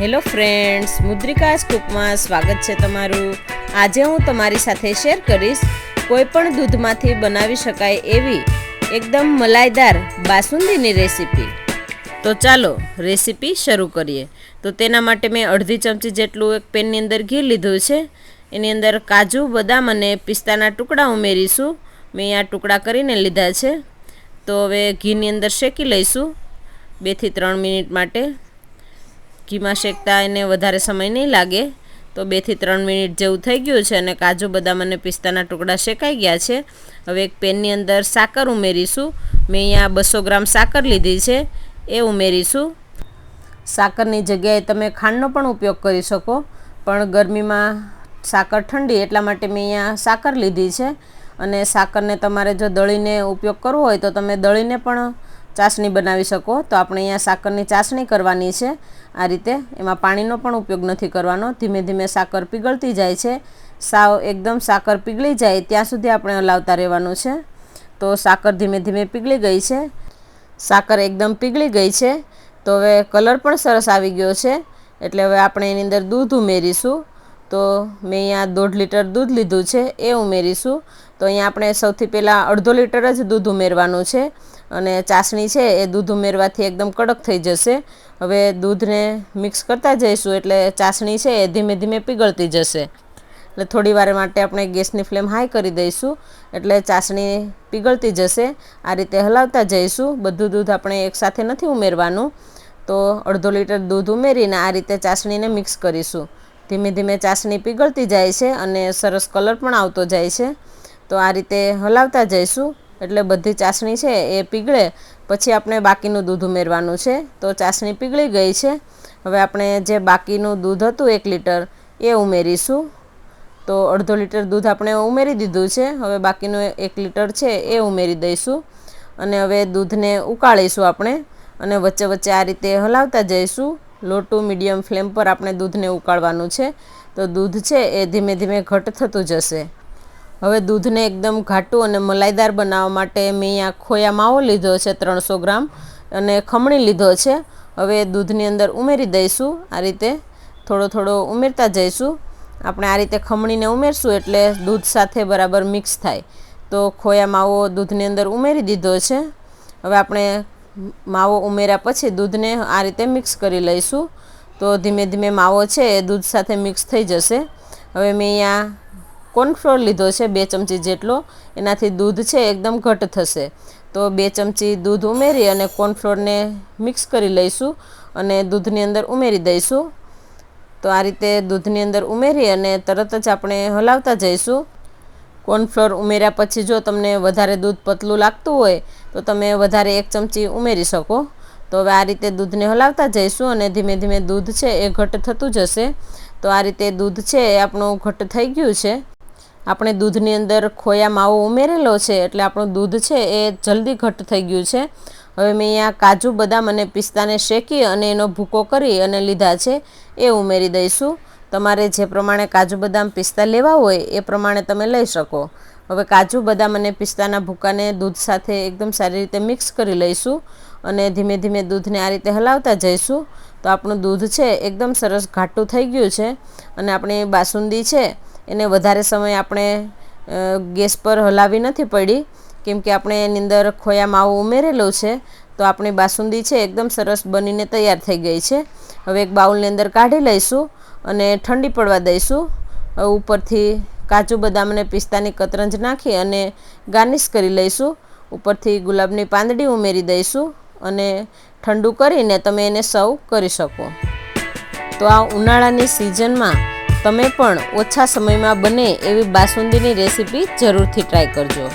Hello friends મુદ્રિકાસ કુકમાં સ્વાગત છે તમારું. આજે હું તમારી સાથે શેર કરીશ, કોઈપણ દૂધમાંથી બનાવી શકાય એવી એકદમ મલાઈદાર બાસુંદીની રેસીપી. તો ચાલો, રેસીપી શરૂ કરીએ. તો તેના માટે મેં અડધી ચમચી જેટલું એક પેનની અંદર ઘી લીધું છે. એની અંદર કાજુ, બદામ અને પિસ્તાના ટુકડા ઉમેરીશું. મેં અહીંયા ટુકડા કરીને લીધા છે. તો હવે ઘીની અંદર શેકી લઈશું બેથી ત્રણ મિનિટ માટે. ઘીમાં શેકતા એને વધારે સમય નહીં લાગે. તો બેથી ત્રણ મિનિટ જેવું થઈ ગયું છે અને કાજુ બદામ અને પિસ્તાના ટુકડા શેકાઈ ગયા છે. હવે એક પેનની અંદર સાકર ઉમેરીશું. મેં અહીંયા બસો ગ્રામ સાકર લીધી છે. એ ઉમેરીશું. સાકરની જગ્યાએ તમે ખાંડનો પણ ઉપયોગ કરી શકો, પણ ગરમીમાં સાકર ઠંડી એટલા માટે મેં અહીંયા સાકર લીધી છે. અને સાકરને તમારે જો દળીને ઉપયોગ કરવો હોય તો તમે દળીને પણ ચાસણી બનાવી શકો. તો આપણે અહીંયા સાકરની ચાસણી કરવાની છે. આ રીતે એમાં પાણીનો પણ ઉપયોગ નથી કરવાનો. ધીમે ધીમે સાકર પીગળતી જાય છે. સાવ એકદમ સાકર પીગળી જાય ત્યાં સુધી આપણે હલાવતા રહેવાનું છે. તો સાકર ધીમે ધીમે પીગળી ગઈ છે. સાકર એકદમ પીગળી ગઈ છે. તો હવે કલર પણ સરસ આવી ગયો છે. એટલે હવે આપણે એની અંદર દૂધ ઉમેરીશું. તો મેં અહીંયા દોઢ લીટર દૂધ લીધું છે. એ ઉમેરીશું. તો અહીંયા આપણે સૌથી પહેલાં અડધો લીટર જ દૂધ ઉમેરવાનું છે. અને ચાસણી છે, એ દૂધ ઉમેરવાથી એકદમ કડક થઈ જશે. હવે દૂધને મિક્સ કરતા જઈશું એટલે ચાસણી છે, એ ધીમે ધીમે પીગળતી જશે. એટલે થોડી વાર માટે આપણે ગેસની ફ્લેમ હાઈ કરી દઈશું, એટલે ચાસણી પીગળતી જશે. આ રીતે હલાવતા જઈશું. બધું દૂધ આપણે એકસાથે નથી ઉમેરવાનું. તો અડધો લીટર દૂધ ઉમેરીને આ રીતે ચાસણીને મિક્સ કરીશું. ધીમે ધીમે ચાસણી પીગળતી જાય છે અને સરસ કલર પણ આવતો જાય છે. તો આ રીતે હલાવતા જઈશું. એટલે બધી ચાસણી છે એ પીગળે. પછી આપણે બાકીનું દૂધ ઉમેરવાનું છે. તો ચાસણી પીગળી ગઈ છે. હવે આપણે જે બાકીનું દૂધ હતું એક લીટર, એ ઉમેરીશું. તો અડધો લીટર દૂધ આપણે ઉમેરી દીધું છે. હવે બાકીનું એક લીટર છે એ ઉમેરી દઈશું. અને હવે દૂધને ઉકાળીશું આપણે. અને વચ્ચે વચ્ચે આ રીતે હલાવતા જઈશું. લો ટુ મીડિયમ ફ્લેમ પર આપણે દૂધને ઉકાળવાનું છે. તો દૂધ છે એ ધીમે ધીમે ઘટ થતું જશે. હવે દૂધને એકદમ ઘાટું અને મલાઈદાર બનાવવા માટે મેં અહીંયા ખોયા માવો લીધો છે ત્રણસો ગ્રામ અને ખમણી લીધો છે. હવે દૂધની અંદર ઉમેરી દઈશું, આ રીતે થોડો થોડો ઉમેરતા જઈશું. આપણે આ રીતે ખમણીને ઉમેરશું એટલે દૂધ સાથે બરાબર મિક્સ થાય. તો ખોયા માવો દૂધની અંદર ઉમેરી દીધો છે. હવે આપણે માવો ઉમેર્યા પછી દૂધને આ રીતે મિક્સ કરી લઈશું. તો ધીમે ધીમે માવો છે એ દૂધ સાથે મિક્સ થઈ જશે. હવે મેં અહીંયા કોર્નફ્લોર લીધો છે બે ચમચી જેટલો, એનાથી દૂધ છે એકદમ ઘટ થશે. તો બે ચમચી દૂધ ઉમેરી અને કોર્નફ્લોરને મિક્સ કરી લઈશું અને દૂધની અંદર ઉમેરી દઈશું. તો આ રીતે દૂધની અંદર ઉમેરી અને તરત જ આપણે હલાવતા જઈશું. કોર્નફ્લોર ઉમેર્યા પછી જો તમને વધારે દૂધ પતલું લાગતું હોય, તો તમે વધારે એક ચમચી ઉમેરી શકો. તો હવે આ રીતે દૂધને હલાવતા જઈશું અને ધીમે ધીમે દૂધ છે એ ઘટ થતું જશે. તો આ રીતે દૂધ છે એ આપણું ઘટ થઈ ગયું છે. આપણે દૂધની અંદર ખોયા માવો ઉમેરેલો છે, એટલે આપણું દૂધ છે એ જલ્દી ઘટ થઈ ગયું છે. હવે મેં અહીંયા કાજુ, બદામ અને પિસ્તાને શેકી અને એનો ભૂકો કરી અને લીધા છે, એ ઉમેરી દઈશું. તમારે જે પ્રમાણે કાજુ, બદામ, પિસ્તા લેવા હોય એ પ્રમાણે તમે લઈ શકો. હવે કાજુ, બદામ અને પિસ્તાના ભૂકાને દૂધ સાથે એકદમ સારી રીતે મિક્સ કરી લઈશું અને ધીમે ધીમે દૂધને આ રીતે હલાવતા જઈશું. તો આપણું દૂધ છે, એકદમ સરસ ઘાટું થઈ ગયું છે અને આપણી બાસુંદી છે એને વધારે સમય આપણે ગેસ પર હલાવી નથી પડી. કેમ કે આપણે એની અંદર ખોયા માવો ઉમેરેલો છે, તો આપણી બાસુંદી છે એકદમ સરસ બનીને તૈયાર થઈ ગઈ છે. હવે એક બાઉલની અંદર કાઢી લઈશું અને ઠંડી પડવા દઈશું. ઉપરથી કાજુ બદામ અને પિસ્તાની કતરંજ નાખી અને ગાર્નિશ કરી લઈશું. ઉપરથી ગુલાબની પાંદડી ઉમેરી દઈશું અને ઠંડુ કરીને તમે એને સર્વ કરી શકો. તો આ ઉનાળાની સિઝનમાં તમે પણ ઓછા સમયમાં બને એવી બાસુંદીની રેસીપી જરૂરથી ટ્રાય કરજો.